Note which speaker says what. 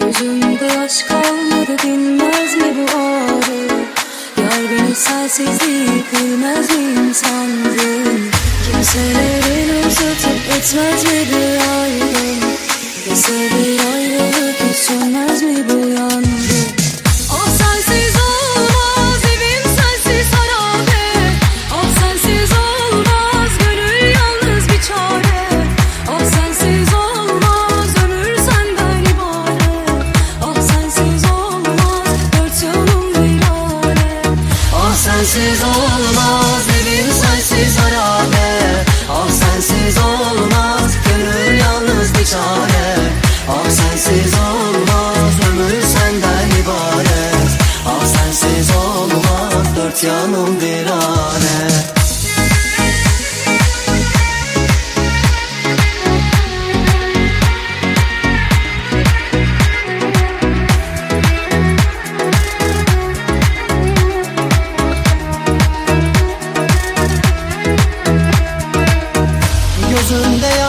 Speaker 1: Gözümde aşk kalmadı dinmez mi bu ağrı? Yar beni bilmez mi insandın Kimselerin uzatıp etmez mi bir aydın Mesela sensiz olmaz evim sensiz harabe Ah sensiz olmaz gönül yalnız bir çare. Ah sensiz olmaz ömür senden ibaret. Ah sensiz olmaz dört yanım virane